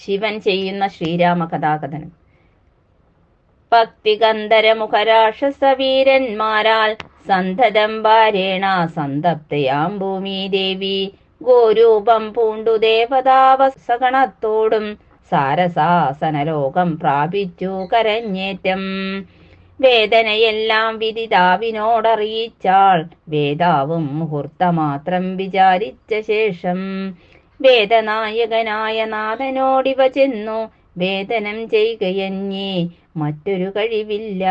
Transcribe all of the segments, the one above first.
ശിവൻ ചെയ്യുന്ന ശ്രീരാമ കഥാകഥനം ഭക്തി ഭക്തികന്ധരമുഖരാക്ഷസവീരന്മാരാൽ സന്തതം വാരേണ സന്തപ്തയാം ഭൂമി ദേവി ഗോരൂപം പൂണ്ടു ദേവതാവസഗണത്തോടും സാരസാസനലോകം പ്രാപിച്ചു കരഞ്ഞേറ്റം. വേദനയെല്ലാം വിദിതാവിനോടറിയിച്ചാൾ വേദാവും മുഹൂർത്തമാത്രം വിചാരിച്ച ശേഷം വേദനായകനായ നാഥനോടിവ ചെന്നു. വേദനം ചെയ്യുകയഞ്ഞേ മറ്റൊരു കഴിവില്ല.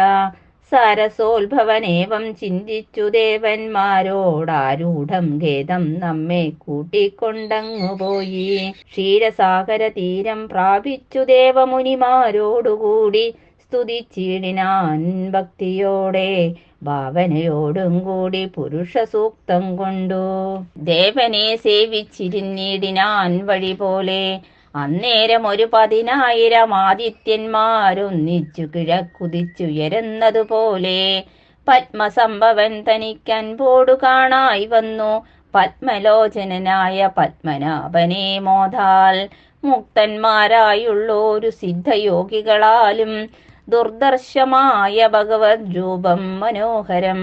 സരസോത്ഭവനേവം ചിന്തിച്ചു ദേവന്മാരോടാരൂഢം ഖേദം നമ്മെ കൂട്ടിക്കൊണ്ടങ്ങുപോയി ക്ഷീരസാഗര തീരം പ്രാപിച്ചു ദേവമുനിമാരോടുകൂടി സ്തുതിച്ചിടിനാൻ ഭക്തിയോടെ. ഭാവനയോടും കൂടി പുരുഷ സൂക്തം കൊണ്ടു. ദേവനെ സേവിച്ചിരുന്നിടിനാൻ വഴി പോലെ അന്നേരം ഒരു പതിനായിരം ആദിത്യന്മാരൊന്നിച്ചു കിഴക്കുതിച്ചുയരുന്നതുപോലെ പത്മസംഭവൻ തനിക്കൻപോടു കാണായി വന്നു. പത്മലോചനനായ പത്മനാഭനെ മോതാൽ മുക്തന്മാരായുള്ളോരു സിദ്ധയോഗികളാലും ദുർദർശമായ ഭഗവത് രൂപം മനോഹരം.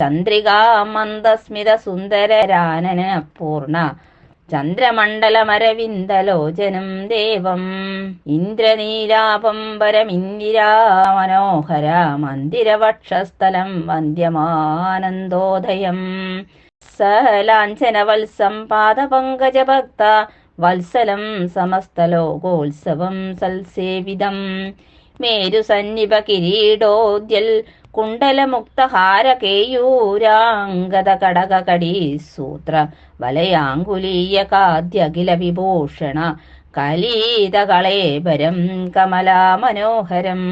ചന്ദ്രികാ മന്ദസ്മിത സുന്ദരരാനന പൂർണ. ചന്ദ്രമണ്ഡലമരവിന്ദലോചനം ദേവം. ഇന്ദ്രനീലാപം പരമിന്ദിരാ മനോഹര. മന്ദിരവക്ഷസ്ഥലം വന്ദ്യമാനന്ദോദയം സലാഞ്ചനവത്സം പാദപങ്കജഭക്ത. വത്സലം സമസ്തലോകോത്സവം സൽസേവിതം. മേരുസന്നിപ കിരീടോദ്യൽ കുണ്ടലമുക്തഹാര കേയൂരാംഗത കടക കടി സൂത്ര വലയാങ്കുലീയ കാദ്യഖില വിഭൂഷണ കലീതകളേബരം കമലാ മനോഹരം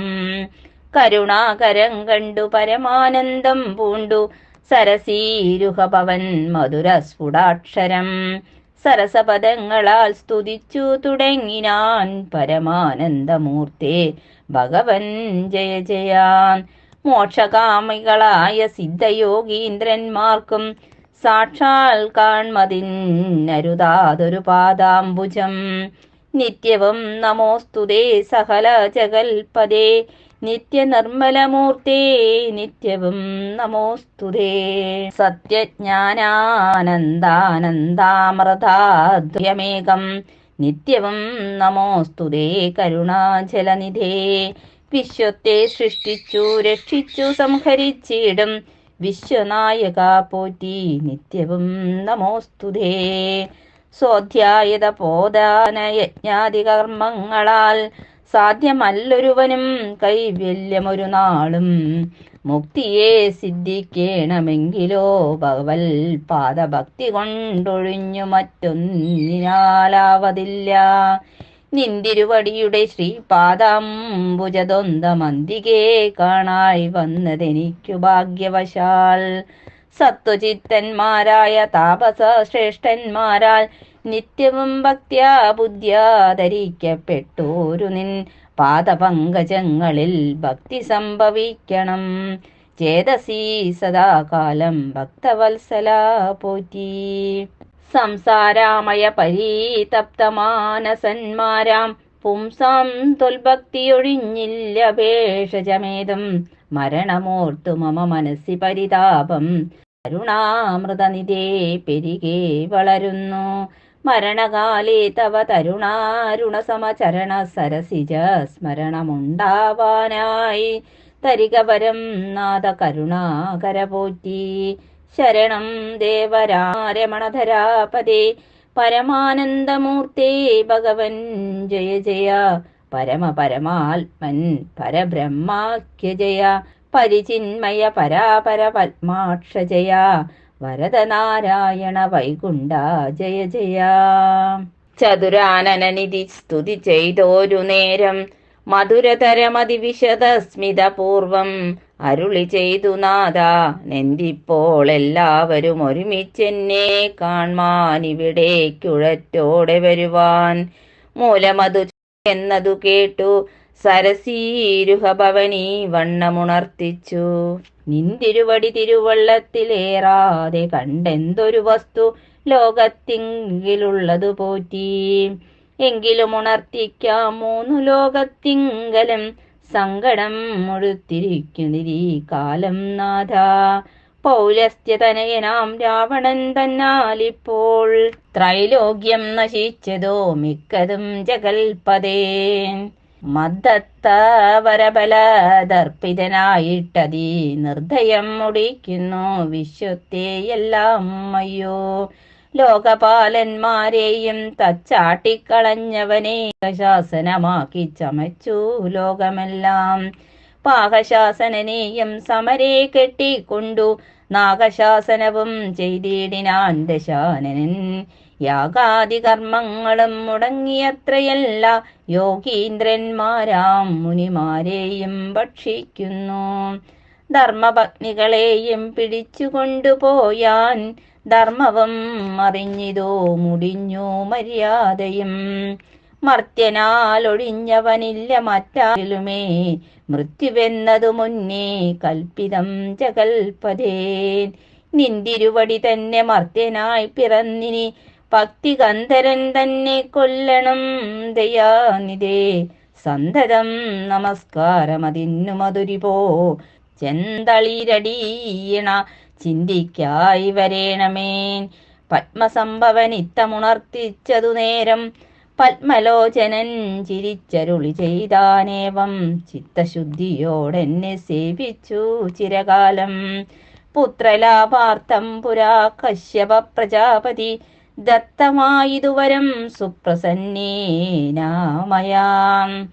കരുണാകരം കണ്ടു പരമാനന്ദം പൂണ്ടു സരസീരുഹ പവൻ മധുര സ്ഫുടാക്ഷരം സരസപദങ്ങളാൽ സ്തുതിച്ചു തുടങ്ങിനാൻ പരമാനന്ദമൂർത്തേ ഭഗവൻ ജയ ജയാൻ. മോക്ഷകാമികളായ സിദ്ധയോഗീന്ദ്രന്മാർക്കും സാക്ഷാൽ കാൺമതിന്നരുതാതൊരു പാദാംബുജം. നിത്യവും നമോസ്തുതേ സകല ജഗൽപദേ നിത്യനിർമ്മലമൂർത്തേ നിത്യവും നമോസ്തുതേ സത്യജ്ഞാനാനന്ദാനന്ദാമൃതാദ്യമേകം. നിത്യവും നമോസ്തുതേ കരുണാചലനിധേ. വിശ്വത്തെ സൃഷ്ടിച്ചു രക്ഷിച്ചു സംഹരിച്ചിടും. വിശ്വനായക പോറ്റി നിത്യവും നമോസ്തുതേ സ്വാധ്യായത പോദാന യജ്ഞാതി കർമ്മങ്ങളാൽ സാധ്യമല്ലൊരുവനും കൈവല്യമൊരു നാളും. മുക്തിയെ സിദ്ധിക്കണമെങ്കിലോ ഭഗവൽ പാദഭക്തി കൊണ്ടൊഴിഞ്ഞു മറ്റൊന്നിനാലാവതില്ല. നിന്തിരുവടിയുടെ ശ്രീപാദാംബുജതൊന്തമന്തികെ കാണായി വന്നതെനിക്കു ഭാഗ്യവശാൽ. സത്വചിത്തന്മാരായ താപസ ശ്രേഷ്ഠന്മാരാൽ നിത്യവും ഭക്തിയാ ബുദ്ധ്യാ ധരിക്കപ്പെട്ടോരു നിൻ പാദപങ്കജങ്ങളിൽ ഭക്തി സംഭവിക്കണം. ചേതസീ സദാകാലം ഭക്തവത്സല പോറ്റി. സംസാരാമയ പരീതപ്തമാനസന്മാരാം. പുംസാം തൊൽഭക്തിയൊഴിഞ്ഞില്ല ഭേഷജമേതം. മരണമോർത്തു മമ മനസ്സി പരിതാപം. കരുണാമൃതനിധേ പെരികെ വളരുന്നു. മരണകാലേ തവ തരുണാരുണസമചരണ സരസിജ സ്മരണമുണ്ടാവാനായി. തരികവരം നാഥ കരുണാകര പോറ്റി. ശരണം ദേവരാരമണധരാപദേ പരമാനന്ദമൂർത്തേ ഭഗവൻ ജയ ജയ. പരമപരമാത്മൻ പരബ്രഹ്മാഖ്യ ജയ. പരിചിന്മയ പരാപര പത്മാക്ഷ ജയ. വരദനാരായണ വൈകുണ്ഠ ജയ ജയ. ചതുരാനനനിധി സ്തുതി ചെയ്തോരു നേരം മധുരതരമതിവിശദസ്മിതപൂർവം അരുളി ചെയ്തു നാഥ നെന്തിപ്പോൾ എല്ലാവരും ഒരുമിച്ചെന്നെ കാൺമാൻ ഇവിടേക്കുഴറ്റോടെ വരുവാൻ. മൂലമതു എന്നതു കേട്ടു സരസീരുഹ ഭവനി വണ്ണമുണർത്തിച്ചു. നിന്തിരുവടി തിരുവള്ളത്തിലേറാതെ കണ്ടെന്തൊരു വസ്തു ലോകത്തിങ്കിലുള്ളതു പോറ്റി. എങ്കിലും ഉണർത്തിക്കാം മൂന്നു ലോകത്തിങ്കലും. സങ്കടം മുഴുത്തിരിക്കുന്നിരീ കാലം നാഥ. പൗലസ്ത്യതനയനാം രാവണൻ തന്നാലിപ്പോൾ. ത്രൈലോക്യം നശിച്ചതോ മിക്കതും ജഗൽപദേ മദ്ദത്തവരബലദർപ്പിതനായിട്ടതി നിർദ്ദയം മുടിക്കുന്നു വിശ്വത്തെയെല്ലാം അയ്യോ. ലോകപാലന്മാരെയും തച്ചാട്ടിക്കളഞ്ഞവനെ ശാസനമാക്കി ചമച്ചു ലോകമെല്ലാം. പാകശാസനനെയും സമരെ കെട്ടിക്കൊണ്ടു നാഗശാസനവും ചെയ്തിടിനാൻ ദശാനനൻ. യാഗാദി കർമ്മങ്ങളും മുടങ്ങിയത്രയല്ല. യോഗീന്ദ്രന്മാരാം മുനിമാരെയും ഭക്ഷിക്കുന്നു. ധർമ്മപത്നികളെയും പിടിച്ചുകൊണ്ടുപോയാൻ ധർമ്മവും അറിഞ്ഞിതോ മുടിഞ്ഞു മര്യാദയും. മർത്യനാൽ ഒഴിഞ്ഞവനില്ല മറ്റാരിലുമേ. മൃത്യുവെന്നതു മുന്നേ കൽപ്പിതം ജഗൽപതേ. നിന്തിരുവടി തന്നെ മർത്യനായി പിറന്നിനി ഭക്തികന്ധരൻ തന്നെ കൊല്ലണം ദയാനിതേ സന്തതം നമസ്കാരം അതിന്നു മധുരിപോ ചെന്തളിരടീയണ ചിന്തിക്കായി വരേണമേൻ പത്മസംഭവൻ ഇത്തമുണർത്തിച്ചതു നേരം പത്മലോചനൻ ചിരിച്ചരുളി ചെയ്താനേവം. ചിത്തശുദ്ധിയോടെന്നെ സേവിച്ചു ചിരകാലം. പുത്രലാഭാർത്ഥം പുരാ കശ്യപ പ്രജാപതി ദത്തമായിതുവരം സുപ്രസന്നേനാമയാം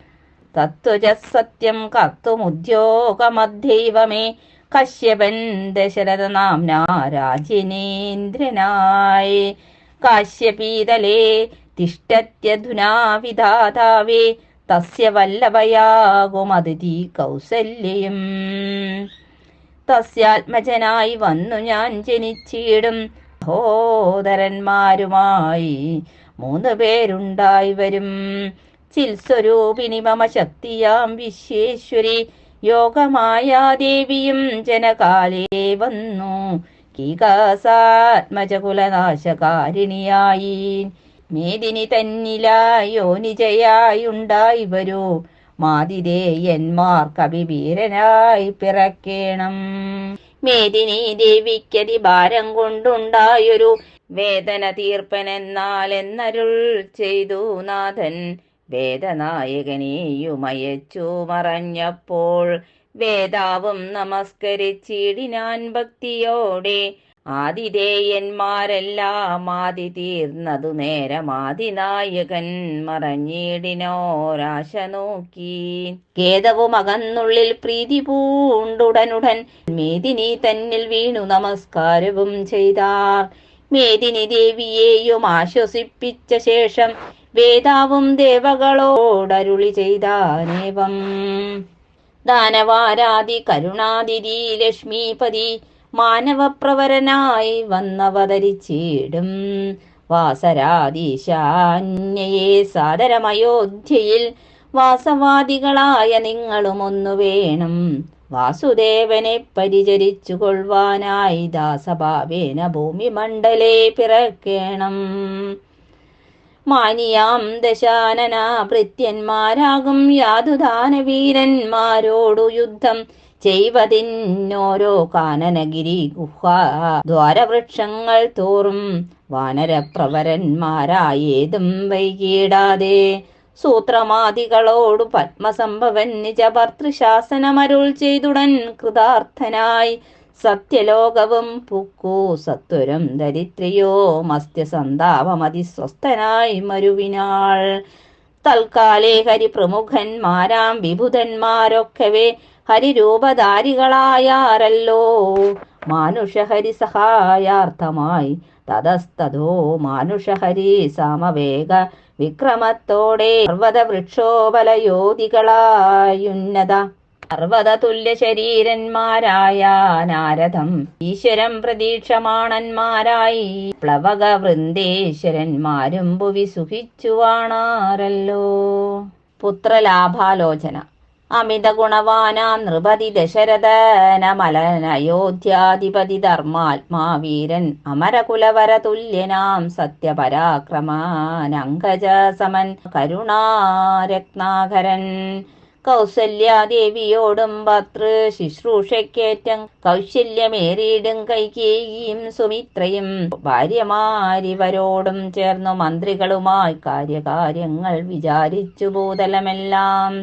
തത്വജ സത്യം കത്തുമുദ്യോഗമദ്ദൈവമേ കശ്യപൻ ദശരഥ നാംനാ രാജ്യനേന്ദ്രനായി കാശ്യപീതലേ തിഷ്ടത്യധുനാ വിധാതാവേ തസ്യ വല്ലഭയാകുമതിഥി കൗസല്യയും തസ്യാത്മജനായി വന്നു ഞാൻ ജനിച്ചിടും സഹോദരന്മാരുമായി മൂന്ന് പേരുണ്ടായി വരും. ചിൽസ്വരൂപിണി മമ ശക്തിയാം വിശ്വേശ്വരി യോഗമായ ദേവിയും ജനകാലേ വന്നു. കീകാസാത്മജകുലനാശകാരിണിയായി. മേദിനി തന്നിലായോനിജയായുണ്ടായി വരൂ. മാതിരേയന്മാർ കവിവീരനായി പിറക്കേണം. മേദിനി ദേവിക്കതി ഭാരം കൊണ്ടുണ്ടായൊരു വേദന തീർപ്പനെന്നാൽ എന്നരുൾ ചെയ്തു നാഥൻ. വേദനായകനെയുമയച്ചു മറഞ്ഞപ്പോൾ വേദാവും നമസ്കരിച്ചിടിനാൻ ഭക്തിയോടെ ആതിഥേയന്മാരെല്ലാം ആദി തീർന്നതു നേരം ആദിനായകൻ മറഞ്ഞിടിനോരാശ നോക്കി. കേതവും അകന്നുള്ളിൽ പ്രീതി പൂണ്ടുടനുടൻ മേദിനി തന്നിൽ വീണു നമസ്കാരവും ചെയ്താർ. മേദിനി ദേവിയെയും ആശ്വസിപ്പിച്ച ശേഷം വേദാവും ദേവകളോടരുളി ചെയ്താനേവം. ദാനവാരാതി കരുണാതിരി ലക്ഷ്മീപതി മാനവപ്രവരനായി വന്നവതരിച്ചിടും. വാസരാദീശാന്യയെ സാദരമയോധ്യയിൽ വാസവാദികളായ നിങ്ങളും ഒന്നു വേണം. വാസുദേവനെ പരിചരിച്ചു കൊള്ളുവാനായി ദാസഭാവേന ഭൂമി മണ്ഡലേ പിറക്കേണം. മാനിയാം ദശാനന ഭൃത്യന്മാരാകും യാതുദാനവീരന്മാരോടു യുദ്ധം. ചെയ്വതിന്നോരോ കാനനഗിരി ഗുഹ. ദ്വാരവൃക്ഷങ്ങൾ തോറും വാനരപ്രവരന്മാരായേതും വൈകിടാതെ സൂത്രമാദികളോടു പത്മസംഭവൻ നിജഭർത്തൃശാസനമരുൾ ചെയ്തുടൻ കൃതാർത്ഥനായി സത്യലോകവും പുക്കൂ സത്വരം ദരിദ്രയോ മസ്ത്യസന്താപമതിസ്വസ്ഥനായി മരുവിനാൾ. തൽക്കാലേ ഹരിപ്രമുഖന്മാരാം വിഭുധന്മാരൊക്കവേ ഹരിരൂപധാരികളായാരല്ലോ? മാനുഷഹരി സഹായാർത്ഥമായി തതസ്തതോ. മാനുഷഹരി സമവേഗ വിക്രമത്തോടെ സർവത വൃക്ഷോബലയോധികളായുന്നത സർവത തുല്യ ശരീരന്മാരായ നാരദം ഈശ്വരം പ്രതീക്ഷമാണന്മാരായി. പ്ലവക വൃന്ദേശ്വരന്മാരും ഭുവി സുഖിച്ചുവാണാരല്ലോ പുത്രലാഭാലോചന. അമിത ഗുണവാനാം നൃപതി ദശരഥനമലനയോധ്യാധിപതി ധർമാത്മാവീരൻ അമരകുലവര തുല്യനാം സത്യപരാക്രമാനങ്കജ സമൻ കരുണാരത്നാകരൻ. കൗസല്യാദേവിയോടും പത്ര ശുശ്രൂഷയ്ക്കേറ്റം കൗശല്യമേറിയിടും കൈകേയിയും സുമിത്രയും ഭാര്യമാരിവരോടും ചേർന്നു മന്ത്രികളുമായി കാര്യകാര്യങ്ങൾ വിചാരിച്ചു ഭൂതലമെല്ലാം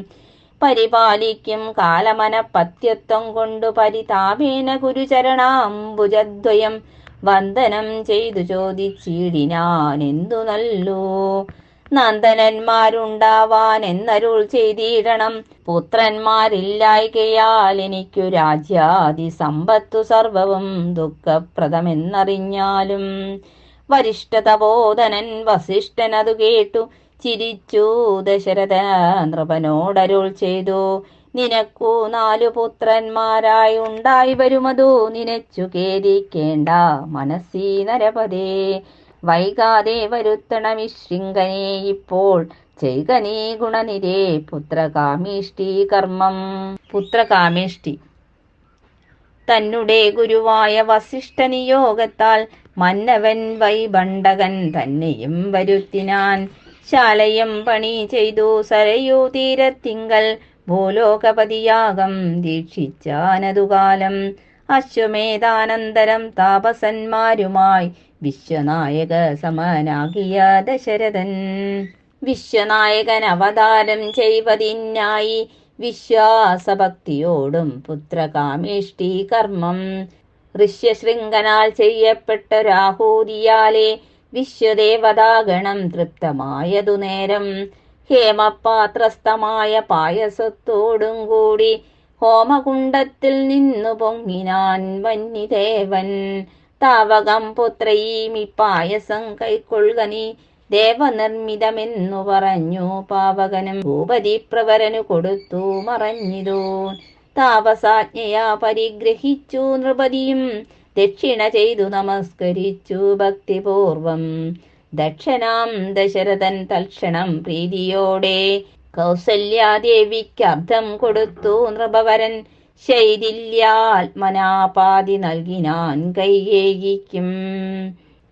പരിപാലിക്കും കാലമനപത്യത്വം കൊണ്ടു പരിതാപേന ഗുരുചരണാംബുജദ്വയം വന്ദനം ചെയ്തു ചോദിച്ചിടിനാൻ എന്തു നല്ലു? നന്ദനന്മാരുണ്ടാവാൻ എന്നരുൾ ചെയ്തിടണം. പുത്രന്മാരില്ലായ്കയാൽ എനിക്കു രാജ്യാതി സമ്പത്തു സർവവും ദുഃഖപ്രദമെന്നറിഞ്ഞാലും വരിഷ്ഠതബോധനൻ വസിഷ്ഠനതു കേട്ടു. ചിരിച്ചു ദശരഥ നൃപനോടരുൾ ചെയ്തു. നിനക്കു നാലു പുത്രന്മാരായി ഉണ്ടായി വരുമതു. നിനച്ചു കേരിക്കേണ്ട മനസ്സി നരപതേ. വൈകാതെ വരുത്തണം ശൃംഗനെ. ഇപ്പോൾ ചെയ്ക നീ ഗുണനിരേ. പുത്രകാമേഷ്ടി കർമ്മം. പുത്രകാമേഷ്ടി. തന്നുടെ ഗുരുവായ വസിഷ്ഠ നിയോഗത്താൽ മന്നവൻ വൈബണ്ടകൻ തന്നെയും വരുത്തിനാൻ. ശാലയം പണി ചെയ്തു സരയൂ തീരത്തിങ്കൽ ഭൂലോകപതിയാകം ദീക്ഷിച്ചാനതുകാലം. അശ്വമേധാനന്തരം താപസന്മാരുമായി വിശ്വനായക സമനാകിയ ദശരഥൻ. വിശ്വനായകൻ അവതാരം ചെയ്വതിനായി വിശ്വാസഭക്തിയോടും പുത്രകാമേഷ്ടി കർമ്മം. ഋഷ്യശൃംഖനാൽ ചെയ്യപ്പെട്ട രാഹൂതിയാലെ വിശ്വദേവതാഗണം തൃപ്തമായതു നേരം ഹേമപാത്രസ്ഥമായ പായസത്തോടും കൂടി ഹോമകുണ്ടത്തിൽ നിന്നു പൊങ്ങിനാൻ വന്യദേവൻ. താവകം പുത്രയീമി പായസം കൈക്കൊള്ളുക നീ ദേവനിർമ്മിതമെന്നു പറഞ്ഞു പാവകനും. ഭൂപതി പ്രവരനു കൊടുത്തു മറഞ്ഞിതോ താപസാജ്ഞയാ പരിഗ്രഹിച്ചു നൃപതിയും ദക്ഷിണ ചെയ്തു നമസ്കരിച്ചു ഭക്തിപൂർവം. ദക്ഷനാം ദശരഥൻ തൽക്ഷണം പ്രീതിയോടെ കൗസല്യാദേവിക്കർത്ഥം കൊടുത്തു. നൃപവരൻ ശൈതില്യാത്മനാപാതി നൽകിനാൻ കൈയേകിക്കും.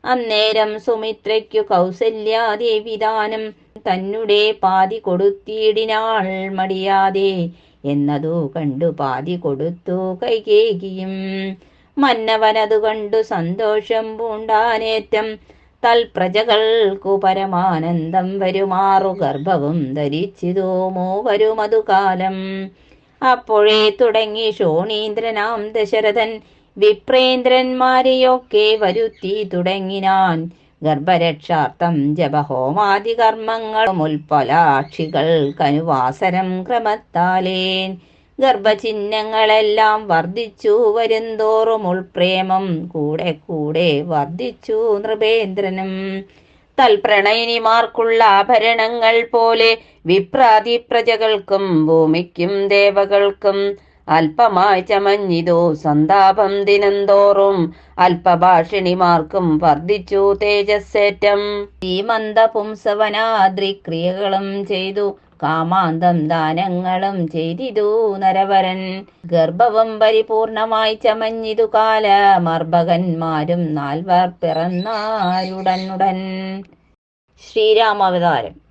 അന്നേരം സുമിത്രയ്ക്കു കൗസല്യാദേവി ദാനം തന്നെ പാതി കൊടുത്തിടിനാൾ മടിയാതെ. എന്നതു കണ്ടു പാതി കൊടുത്തു കൈകേകിയും. മന്നവനതു കണ്ടു സന്തോഷം പൂണ്ടാനേറ്റം. തൽപ്രജകൾക്കു പരമാനന്ദം വരുമാറു ഗർഭവും ധരിച്ചിതോ മൂവരുമതു കാലം. അപ്പോഴേ തുടങ്ങി ശോണീന്ദ്രനാം ദശരഥൻ. വിപ്രേന്ദ്രന്മാരെയൊക്കെ വരുത്തി തുടങ്ങിനാൻ ഗർഭരക്ഷാർത്ഥം ജപഹോമാദി കർമ്മങ്ങളും ക്രമത്താലേൻ. ഗർഭചിഹ്നങ്ങളെല്ലാം വർദ്ധിച്ചു വരുന്തോറും ഉൾപ്രേമം കൂടെ കൂടെ വർദ്ധിച്ചു നൃപേന്ദ്രനും. തൽപ്രണയിനിമാർക്കുള്ള ആഭരണങ്ങൾ പോലെ വിപ്രാതി പ്രജകൾക്കും ഭൂമിക്കും ദേവകൾക്കും അല്പമായി ചമഞ്ഞിതോ സന്താപം ദിനംതോറും അല്പഭാഷിണിമാർക്കും വർദ്ധിച്ചു തേജസ്സേറ്റം. ശ്രീമന്ത പുംസവനാദ്രിക്രിയകളും ചെയ്തു കാമാന്തം ദാനങ്ങളും ചെയ്തിതു നരവരൻ. ഗർഭവം പരിപൂർണമായി ചമഞ്ഞിതു കാല മർഭകന്മാരും നാൽവർ പിറന്നാരുടനുടൻ. ശ്രീരാമാവതാരം.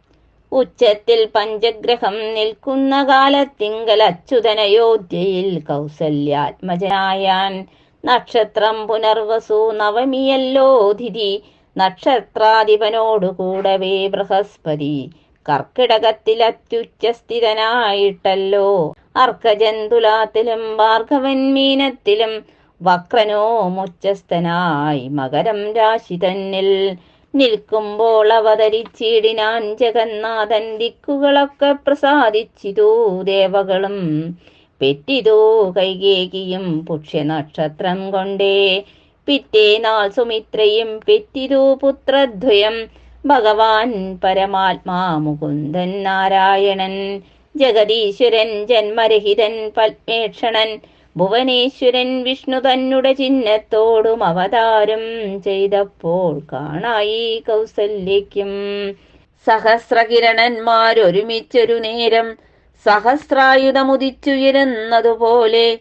ഉച്ചത്തിൽ പഞ്ചഗ്രഹം നിൽക്കുന്ന കാലത്തിങ്കൽ അച്യുതനയോധ്യയിൽ കൗസല്യാത്മജനായാൻ. നക്ഷത്രം പുനർവസു നവമിയല്ലോ തിഥി. നക്ഷത്രാധിപനോടുകൂടവേ ബൃഹസ്പതി. കർക്കിടകത്തിൽ അത്യുച്ചസ്ഥിതനായിട്ടല്ലോ അർക്കജന്തുലാത്തിലും ഭാർഗവൻ മീനത്തിലും വക്രനോ മുച്ചസ്ഥനായി മകരം രാശി തന്നിൽ നിൽക്കുമ്പോൾ അവതരിച്ചിടിനാൻ ജഗന്നാഥൻ ദിക്കുകളൊക്കെ പ്രസാദിച്ചിതു ദേവകളും. പെറ്റിതോ കൈകേകിയും പുക്ഷ്യനക്ഷത്രം കൊണ്ടേ പിറ്റേനാൾ സുമിത്രയും പെറ്റിതു പുത്രദ്വയം ഭഗവാൻ പരമാത്മാ മുകുന്ദൻ നാരായണൻ ജഗദീശ്വരൻ ജന്മരഹിതൻ പത്മേക്ഷണൻ ഭുവനേശ്വരൻ വിഷ്ണു തന്നെ ചിഹ്നത്തോടും അവതാരം ചെയ്തപ്പോൾ കാണായി കൗസല്യയ്ക്കും. സഹസ്രകിരണന്മാരൊരുമിച്ചൊരു നേരം സഹസ്രായുധമുദിച്ചുയരുന്നതുപോലെ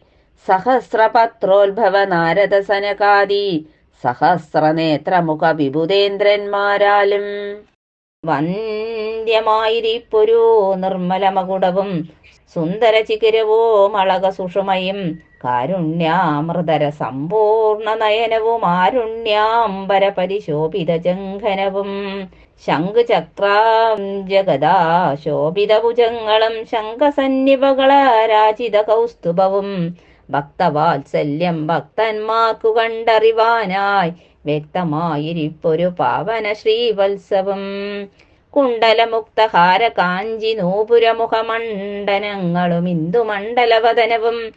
സഹസ്രപത്രോത്ഭവ നാരദ സനകാദി സഹസ്രനേത്രമുഖ വിഭുതേന്ദ്രന്മാരാലും വന്ദ്യമായിരിപ്പൊരു നിർമ്മലമകുടവും സുന്ദര ചികിരവോ മളക സുഷുമയും കാരുണ്യാമൃതര സമ്പൂർണ നയനവും ആരുണ്യാംബര പരിശോഭിത ജംഘനവും ശംഖുചക്രാം ജഗദാ ശോഭിത ഭുജങ്ങളും ശംഖസന്നിപകള രാജിത കൗസ്തുഭവും ഭക്തവാത്സല്യം ഭക്തന്മാർക്കു കണ്ടറിവാനായി വ്യക്തമായിരിപ്പൊരു പാവന ശ്രീവത്സവം. കുണ്ടലമുക്തഹാര കാഞ്ചി നൂപുരമുഖമണ്ഡനങ്ങളും ഇന്ദുമണ്ഡലവതനവും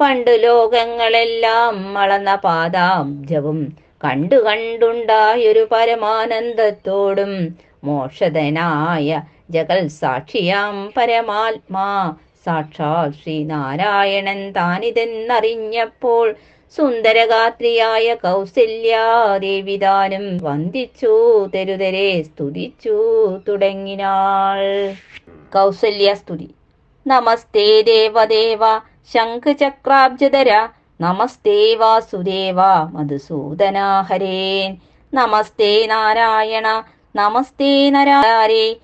പണ്ടു ലോകങ്ങളെല്ലാം വളർന്ന പാദാബ്ജവും കണ്ടു കണ്ടുണ്ടായൊരു പരമാനന്ദത്തോടും മോക്ഷതനായ ജഗൽ സാക്ഷിയാം പരമാത്മാ സാക്ഷാൽ ശ്രീനാരായണൻ താനിതെന്നറിഞ്ഞപ്പോൾ സുന്ദരഗാത്രിയായ കൗസല്യാദേവിതാനും വന്ദിച്ചു തെരുതരെ സ്തുതിച്ചു തുടങ്ങിനാൾ. കൗസല്യ സ്തുതി നമസ്തേ ദേവദേവ ശംഖചക്രാബ്ജധര നമസ്തേ വാസുദേവ മധുസൂദന ഹരേൻ. നമസ്തേ നാരായണ നമസ്തേ നരാരേ.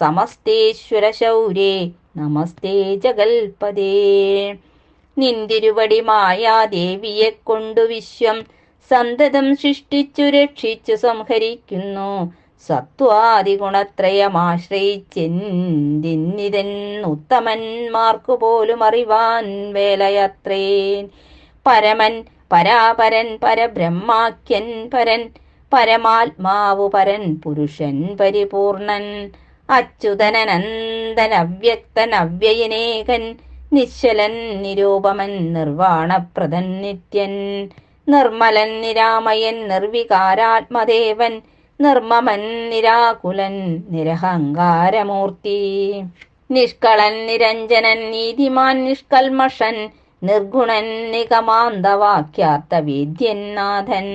സമസ്തേശ്വര ശൗരേ നമസ്തേ ജഗൽപദേ നിന്തിരുവടി മായാദേവിയെ കൊണ്ടു വിശ്വം സന്തതം സൃഷ്ടിച്ചു രക്ഷിച്ചു സംഹരിക്കുന്നു. സത്വാദിഗുണത്രയമാശ്രയിച്ചെന്തിന്നിതെന്നുത്തമന്മാർക്കു പോലും അറിവാൻ വേലയത്രേൻ. പരമൻ പരാപരൻ പരബ്രഹ്മാക്യൻ പരൻ പരമാത്മാവു പരൻ പുരുഷൻ പരിപൂർണൻ. അവ്യയനേകൻ നിശ്ചലൻ നിരൂപമൻ നിർവാണപ്രദൻ നിത്യൻ നിർമ്മലൻ നിരാമയൻ നിർവികാരാത്മദേവൻ നിർമ്മമൻ നിരാകുലൻ നിരഹങ്കാരമൂർത്തി. നിഷ്കളൻ നിരഞ്ജനൻ നീതിമാൻ നിഷ്കൽമഷൻ നിർഗുണൻ നിഗമാന്തവാക്യാർത്ഥ നാഥൻ.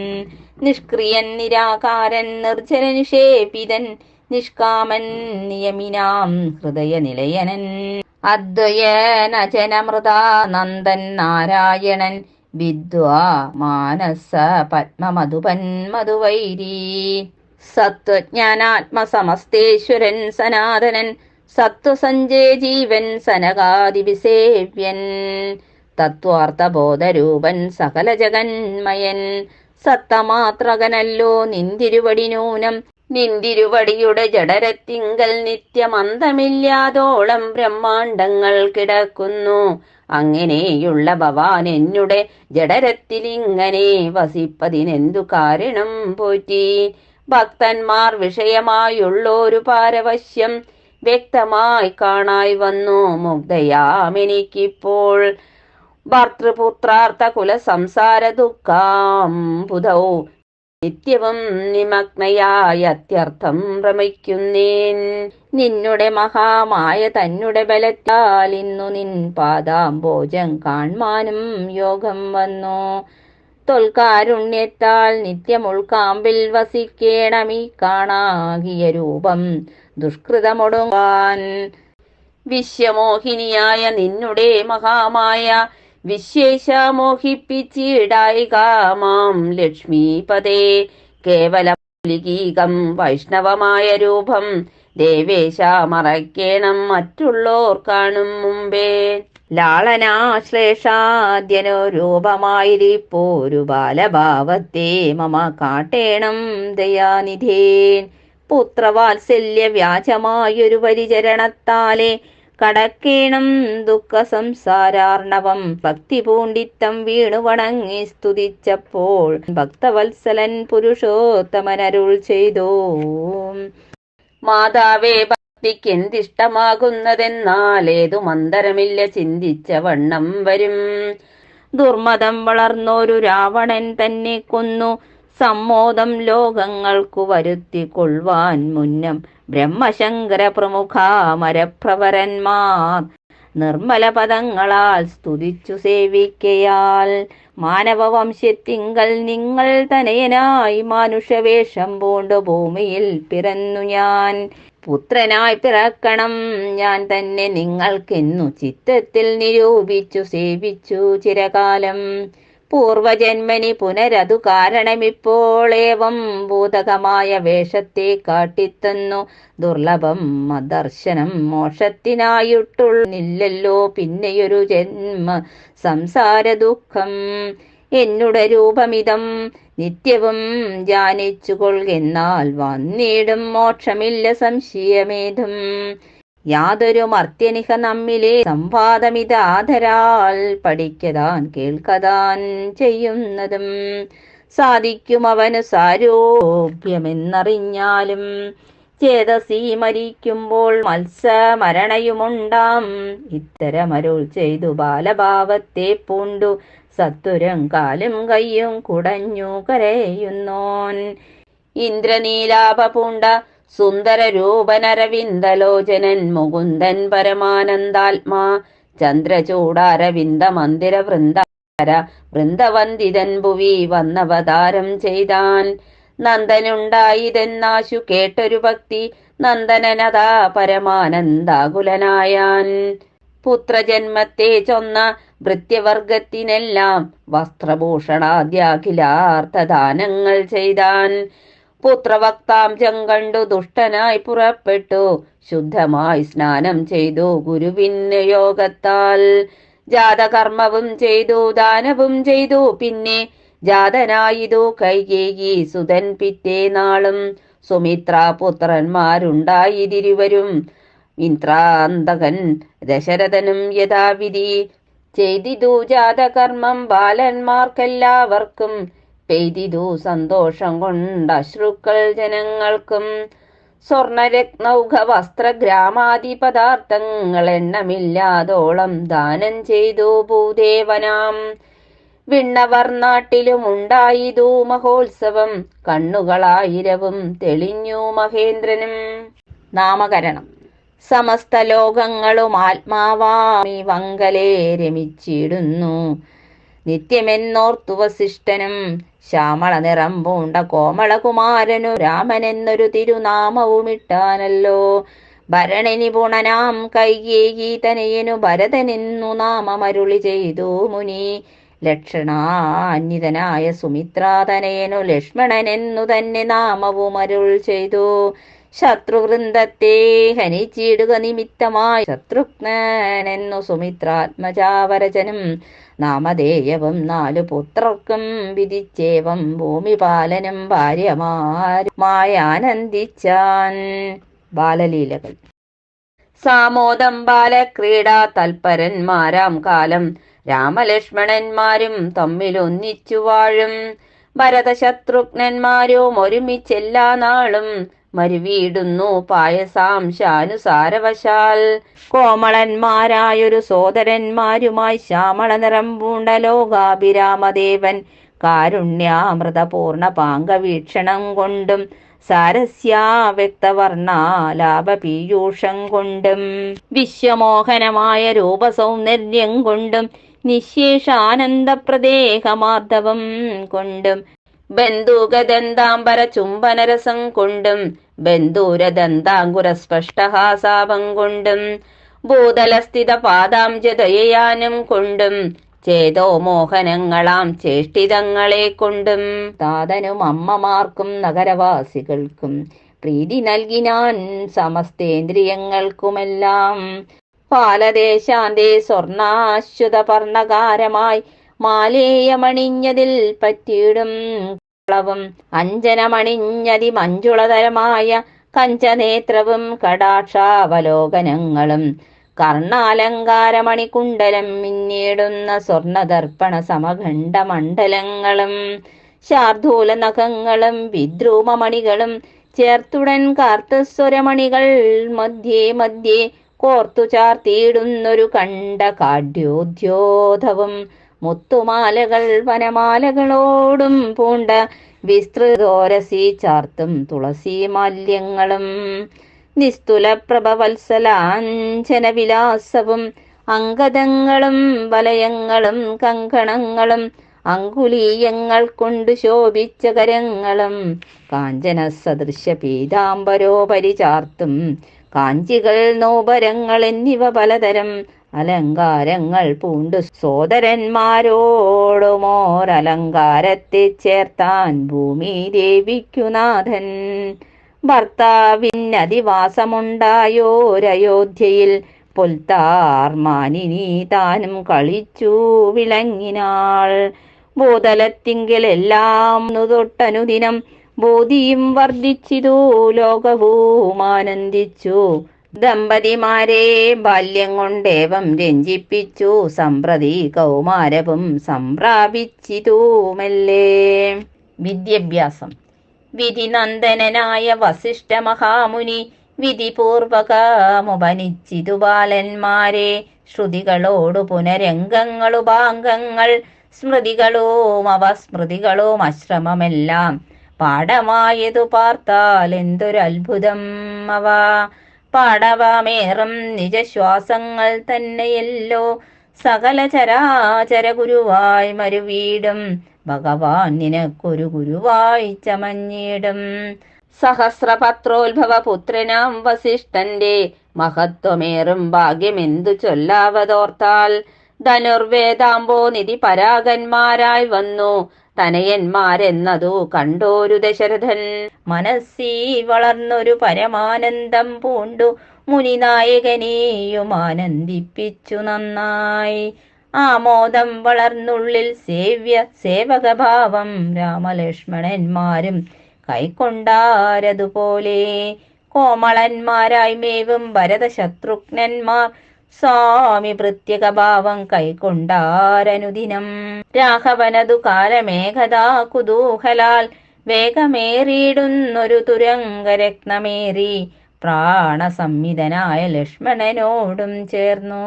നിഷ്ക്രിയൻ നിരാകാരൻ നിർജന നിഷേപിതൻ നിഷ്കാമൻ നിയമിനാം ഹൃദയനിലയനൻ. അദ്വയനജനമൃതാനന്ദൻ നാരായണൻ. വിദ്വാ മാനസ പത്മമധുപൻ മധുവൈരീ. സത്വജ്ഞാനാത്മസമസ്തേശ്വരൻ സനാതനൻ. സത്വസഞ്ജയ ജീവൻ സനകാദിവിസേവ്യൻ. തത്വാർത്ഥബോധരൂപൻ സകല ജഗന്മയൻ സത്തമാത്രകനല്ലോ നിന്തിരുവടി നൂനം നിന്തിരുവടിയുടെ ജഡരത്തിങ്കൽ നിത്യമന്തമില്ലാതോളം ബ്രഹ്മാണ്ടങ്ങൾ കിടക്കുന്നു. അങ്ങനെയുള്ള ഭവാൻ എന്നുടെ ജഡരത്തിലിങ്ങനെ വസിപ്പതിനെന്തു കാരണം പോറ്റി? ഭക്തന്മാർ വിഷയമായുള്ളൊരു പാരവശ്യം വ്യക്തമായി കാണായി വന്നു. മുഗ്ധയാമെനിക്കിപ്പോൾ ഭർത്തൃപുത്രാർത്ഥ കുല സംസാര ദുഃഖാം പുതൗ നിത്യവും നിമഗ്നയായത്യർത്ഥം ഭ്രമിക്കുന്നേൻ. നിന്നുടെ മഹാമായ തന്നുടെ ബലത്താൽ ഇന്നു നിൻ പാദാംബോജം കാൺമാനും യോഗം വന്നു. തൊൽക്കാരുണ്യത്താൽ നിത്യമുൾക്കാമ്പിൽ വസിക്കേണമീ കാണാകിയ രൂപം ദുഷ്കൃതമൊടുങ്ങാൻ. വിശ്വമോഹിനിയായ നിന്നുടെ മഹാമായ വിശ്വേശ മോഹിപ്പിച്ചിടായി കാമാം ലക്ഷ്മീപദേ കേവല ലീകം വൈഷ്ണവമായ രൂപം ദേവേശ മറയ്ക്കേണം മറ്റുള്ളോർ കാണും മുമ്പേ. ലാളനാശ്ലേഷാദ്യനോ രൂപമായിരിപ്പോരു ബാലഭാവത്തെ മമ കാട്ടേണം ദയാനിധേൻ പുത്രവാത്സല്യ വ്യാജമായൊരു പരിചരണത്താലെ കടക്കേണം ദുഃഖ സംസാരാർണവം ഭക്തി പൂണ്ടിത്തം വീണു വണങ്ങി സ്തുതിച്ചപ്പോൾ ഭക്തവത്സലൻ പുരുഷോത്തമനരുൾ ചെയ്തു. മാതാവേ ഭക്തിക്ക് എന്തിഷ്ടമാകുന്നതെന്നാൽ ഏതു മന്ദരമില്ല ചിന്തിച്ച വണ്ണം വരും. ദുർമതം വളർന്നൊരു രാവണൻ തന്നെ കൊന്നു. സമ്മോദം ലോകങ്ങൾക്കു വരുത്തിക്കൊള്ളുവാൻ മുന്നം ബ്രഹ്മശങ്കര പ്രമുഖാമരപ്രവരന്മാർ നിർമ്മല പദങ്ങളാൽ സ്തുതിച്ചു സേവിക്കയാൽ മാനവവംശത്തിങ്കൽ നിങ്ങൾ തനയനായി മനുഷ്യവേഷം പൂണ്ടു ഭൂമിയിൽ പിറന്നു ഞാൻ. പുത്രനായി പിറക്കണം ഞാൻ തന്നെ നിങ്ങൾക്കെന്നു ചിത്തത്തിൽ നിരൂപിച്ചു സേവിച്ചു ചിരകാലം. പൂർവജന്മനി പുനരതു കാരണമിപ്പോൾ ഏവം ഭൂതകമായ വേഷത്തെ കാട്ടിത്തന്നു. ദുർലഭം മദർശനം മോക്ഷത്തിനായിട്ടുള്ളില്ലല്ലോ. പിന്നെയൊരു ജന്മ സംസാര ദുഃഖം എന്നുടെ രൂപമിതം നിത്യവും ധ്യാനിച്ചുകൊള്ളുന്നാൽ വന്നിടും മോക്ഷമില്ല സംശയമേതും. യാതൊരു മർത്യനിഹ നമ്മിലെ സംവാദമിത ആദരാൽ പഠിക്കതാൻ കേൾക്കതാൻ ചെയ്യുന്നതും സാധിക്കും അവന് സാരോപ്യമെന്നറിഞ്ഞാലും ചേതസി മരിക്കുമ്പോൾ മത്സമരണയുമുണ്ടാം. ഇത്തരമരുൾ ചെയ്തു ബാലഭാവത്തെ പൂണ്ടു. സത്വരം കാലും കയ്യും കുടഞ്ഞു കരയുന്നോൻ. ഇന്ദ്രനീലാപ പൂണ്ട സുന്ദര രൂപനരവിന്ദലോചനൻ മുകുന്ദൻ പരമാനന്ദാത്മാ. ചന്ദ്രചൂടാരവിന്ദ മന്ദിര വൃന്ദാര വൃന്ദവന്ദിതൻ ഭുവി വന്നവതാരം ചെയ്താൻ. നന്ദനുണ്ടായിതെന്നാശു കേട്ടൊരു ഭക്തി നന്ദനനതാ പരമാനന്ദാകുലനായാൻ. പുത്രജന്മത്തെ ചൊന്ന ഭൃത്യവർഗത്തിനെല്ലാം വസ്ത്രഭൂഷണാദ്യാഖിലാർത്ഥദാനങ്ങൾ ചെയ്താൻ. പുത്രവക്താംശം കണ്ടു ദുഷ്ടനായി പുറപ്പെട്ടു. ശുദ്ധമായി സ്നാനം ചെയ്തു ഗുരുവിന് യോഗത്താൽ ജാതകർമ്മവും ചെയ്തു ദാനവും ചെയ്തു. പിന്നെ ജാതനായിതു കൈകേകി സുതൻ പിറ്റേ നാളും. സുമിത്ര പുത്രന്മാരുണ്ടായിരുവരും ഇന്ദ്രാന്തകൻ ദശരഥനും യഥാവിധി. ചെയ്തിതു ജാതകർമ്മം ബാലന്മാർക്കെല്ലാവർക്കും. പെയ്തിതു സന്തോഷം കൊണ്ട് അശ്രുക്കൾ ജനങ്ങൾക്കും സ്വർണരത്നൗഘ വസ്ത്ര ഗ്രാമാതി പദാർത്ഥങ്ങൾ എണ്ണമില്ലാതോളം ദാനം ചെയ്തു ഭൂദേവനാം. വിണ്ണവർ നാട്ടിലും ഉണ്ടായിതു മഹോത്സവം കണ്ണുകളായിരവും തെളിഞ്ഞു മഹേന്ദ്രനും. നാമകരണം. സമസ്ത ലോകങ്ങളും ആത്മാവാമി വങ്കലേ രമിച്ചിടുന്നു. നിത്യമെന്നോർത്തു വസിഷ്ഠനും ശ്യാമള നിറം പൂണ്ട കോമളകുമാരനു രാമനെന്നൊരു തിരുനാമവുമിട്ടാനല്ലോ. ഭരണനി പുണനാം കൈകേകി തനയനു ഭരതനെന്നു നാമമരുളി ചെയ്തു മുനി. ലക്ഷണാന്യതനായ സുമിത്രാതനയനു ലക്ഷ്മണനെന്നു തന്നെ നാമവുമരുൾ ചെയ്തു. ശത്രുവൃന്ദത്തെ ഹനിച്ചിടുക നിമിത്തമായി. ശത്രുഘ്നെന്നു സുമിത്രാത്മജാവരചനും നാമധേയവും നാലു പുത്രർക്കും വിധിച്ചേവം ഭൂമിപാലനും ഭാര്യമാരുമായാനന്ദിച്ചാൻ ബാലലീലകൾ. സാമോദം ബാലക്രീഡാ തൽപരന്മാരാം കാലം. രാമലക്ഷ്മണന്മാരും തമ്മിലൊന്നിച്ചു വാഴും. ഭരതശത്രുഘ്നന്മാരും ഒരുമിച്ചെല്ലാ നാളും മരുവീടുന്നു പായസാംശാനുസാരവശാൽ കോമളന്മാരായൊരു സോദരന്മാരുമായി ശ്യാമള നിറം പൂണ്ട ലോകാഭിരാമദേവൻ കാരുണ്യാമൃതപൂർണ പാങ്കവീക്ഷണം കൊണ്ടും സാരസ്യാവ്യക്തവർണാലാപപീയൂഷം കൊണ്ടും വിശ്വമോഹനമായ രൂപസൗന്ദര്യം കൊണ്ടും നിശേഷാനന്ദപ്രദേഹമാർദ്ദവം കൊണ്ടും ബന്ധുഗദന്താംബര ചുംബനരസം കൊണ്ടും ബന്ധൂരദന്താങ്കുര സ്പഷ്ടഹാസാപം കൊണ്ടും ഭൂതലസ്ഥിത പാദാംജതയാനം കൊണ്ടും ചേതോ മോഹനങ്ങളാം ചേഷ്ടിതങ്ങളെ കൊണ്ടും. താതനും അമ്മമാർക്കും നഗരവാസികൾക്കും പ്രീതി നൽകിനാൻ സമസ്തേന്ദ്രിയങ്ങൾക്കുമെല്ലാം. പാലദേശാന്റെ സ്വർണാശ്വത പർണകാരമായി മാലേയമണിഞ്ഞതിൽ പറ്റിയിടും ളവും അഞ്ജനമണിഞ്ഞതി മഞ്ജുളതരമായ കഞ്ചനേത്രവും കടാക്ഷാവലോകനങ്ങളും. കർണാലങ്കാരമണികുണ്ടലം മിന്നിടുന്ന സ്വർണദർപ്പണ സമഖണ്ഡമണ്ഡലങ്ങളും. ശാർദൂല നഖങ്ങളും വിദ്രൂമമണികളും ചേർത്തുടൻ കാർത്തസ്വരമണികൾ മധ്യേ മധ്യേ കോർത്തു ചാർത്തിയിടുന്നൊരു കണ്ട കാഢ്യോദ്യോധവും മുത്തുമാലകൾ വനമാലകളോടും പൂണ്ട വിസ്തൃതോരസി ചാർത്തും തുളസി മാല്യങ്ങളും. നിസ്തുല പ്രഭവത്സലാഞ്ചന വിലാസവും അങ്കദങ്ങളും വലയങ്ങളും കങ്കണങ്ങളും അങ്കുലീയങ്ങൾ കൊണ്ടു ശോഭിച്ച കരങ്ങളും കാഞ്ചന സദൃശ പീതാംബരോപരി ചാർത്തും കാഞ്ചികൾ നോപരങ്ങൾ എന്നിവ പലതരം അലങ്കാരങ്ങൾ പൂണ്ടു. സോദരന്മാരോടുമോരലങ്കാരത്തെ ചേർത്താൻ ഭൂമി ദേവിക്കുനാഥൻ ഭർത്താവിനധിവാസമുണ്ടായോരയോധ്യയിൽ പൊൽത്താർമാനിനി താനും കളിച്ചു വിളങ്ങിനാൾ. ഭൂതലത്തിങ്കലെല്ലാം തൊട്ടനുദിനം ബോധിയും വർദ്ധിച്ചിതു. ലോകവും ആനന്ദിച്ചു. ദമ്പതിമാരെ ബാല്യം കൊണ്ടേവം രഞ്ജിപ്പിച്ചു. സമ്പ്രതി കൗമാരവും സംപ്രാപിച്ചിതു മെല്ലെ. വിദ്യാഭ്യാസം. വിധിനന്ദനായ വസിഷ്ഠ മഹാമുനി വിധിപൂർവകമുപനിച്ചിതു ബാലന്മാരെ. ശ്രുതികളോടു പുനരംഗങ്ങളുപാംഗങ്ങൾ സ്മൃതികളും അവസ്മൃതികളും അശ്രമമെല്ലാം പാഠമായതു പാർത്താൽ എന്തൊരത്ഭുതം അവ. പാടവമേറും നിജശ്വാസങ്ങൾ തന്നെയല്ലോ. സകല ചരാചര ഗുരുവായി മരുവീടും. ഭഗവാൻ നിനക്കൊരു ഗുരുവായി ചമഞ്ഞിടും. സഹസ്രപത്രോത്ഭവ പുത്രനാം വസിഷ്ഠന്റെ മഹത്വമേറും ഭാഗ്യമെന്തു ചൊല്ലാവതോർത്താൽ ധനുർവേദാംബോ നിധി പരാഗന്മാരായി വന്നു. തനയന്മാരെന്നതു കണ്ടോരു ദശരഥൻ. മനസ്സി വളർന്നൊരു പരമാനന്ദം പൂണ്ടു. മുനിനായകനെയും ആനന്ദിപ്പിച്ചു നന്നായി. ആമോദം വളർന്നുള്ളിൽ സേവ്യ സേവകഭാവം രാമലക്ഷ്മണന്മാരും കൈക്കൊണ്ടാരതുപോലെ. കോമളന്മാരായി മേവും ഭരതശത്രുഘ്നന്മാർ സ്വാമി പ്രത്യേക ഭാവം കൈക്കൊണ്ടാരനുദിനം. രാഘവനതു കാലമേഘതാ കുതൂഹലാൽ വേഗമേറിയിടുന്നൊരു തുരങ്കരത്നമേറി പ്രാണസംവിധനായ ലക്ഷ്മണനോടും ചേർന്നു.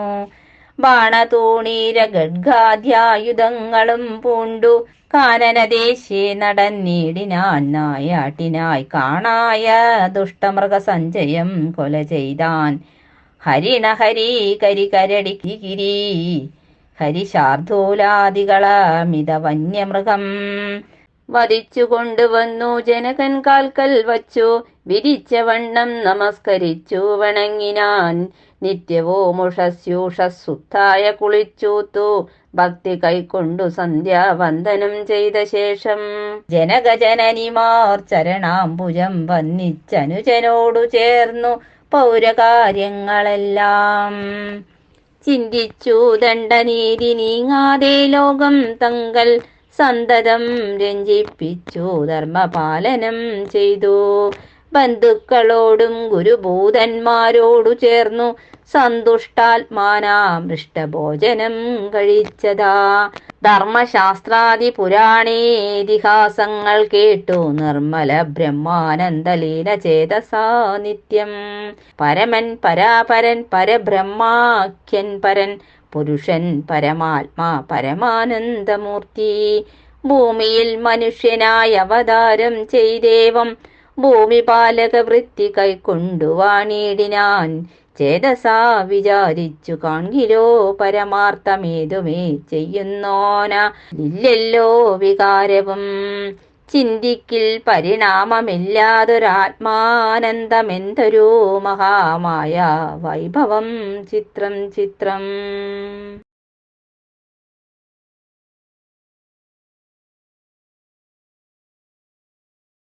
ബാണതൂണീര ഗഡ്ഗാദ്യായുധങ്ങളും പൂണ്ടു. കാനനദേശേ നടന്നിടിനാൻ നായാട്ടിനായി കാണായ ദുഷ്ടമൃഗസഞ്ചയം കൊല ചെയ്താൻ ഹരിണ ഹരി കരി കരടി കിരി ഹരി ശാർദൂലാദികളമിത വന്യമൃഗം. വധിച്ചു കൊണ്ടുവന്നു ജനകൻ കാൽക്കൽ വച്ചു. വിരിച്ച വണ്ണം നമസ്കരിച്ചു വണങ്ങിനാൻ. നിത്യവോ മുഷസ്യൂഷസ്സുത്തായ കുളിച്ചൂത്തു. ഭക്തി കൈക്കൊണ്ടു സന്ധ്യാവന്ദനം ചെയ്ത ശേഷം ജനകജനനിമാർ ചരണാംബുജം വന്നിച്ചനുജനോടു ചേർന്നു. പൗരകാര്യങ്ങളെല്ലാം. ചിന്തിച്ചു ദണ്ഡനീതി നീങ്ങാതെ ലോകം തങ്കൽ സന്തതം രഞ്ജിപ്പിച്ചു ധർമ്മപാലനം ചെയ്തു. ബന്ധുക്കളോടും ഗുരുഭൂതന്മാരോടു ചേർന്നു സന്തുഷ്ടാത്മാനാമൃഷ്ടഭോജനം കഴിച്ചതാ. ധർമ്മശാസ്ത്രാദി പുരാണേതിഹാസങ്ങൾ കേട്ടു. നിർമ്മല ബ്രഹ്മാനന്ദലീല ചേതസാ നിത്യം. പരമൻ പരാപരൻ പരബ്രഹ്മാഖ്യൻ പരൻ. പുരുഷൻ പരമാത്മാ പരമാനന്ദമൂർത്തി. ഭൂമിയിൽ മനുഷ്യനായി അവതാരം ചെയ്തേവം. ഭൂമിപാലക വൃത്തി കൈക്കൊണ്ടു കൈക്കൊണ്ടുവാണിടിനാൻ ചേതസാ വിചാരിച്ചു കാൺകിലോ പരമാർത്ഥമേതുമേ ചെയ്യുന്നോന? ഇല്ലല്ലോ വികാരവും. ചിന്തിക്കിൽ പരിണാമമില്ലാതൊരാത്മാനന്ദമെന്തൊരു മഹാമായ വൈഭവം. ചിത്രം ചിത്രം.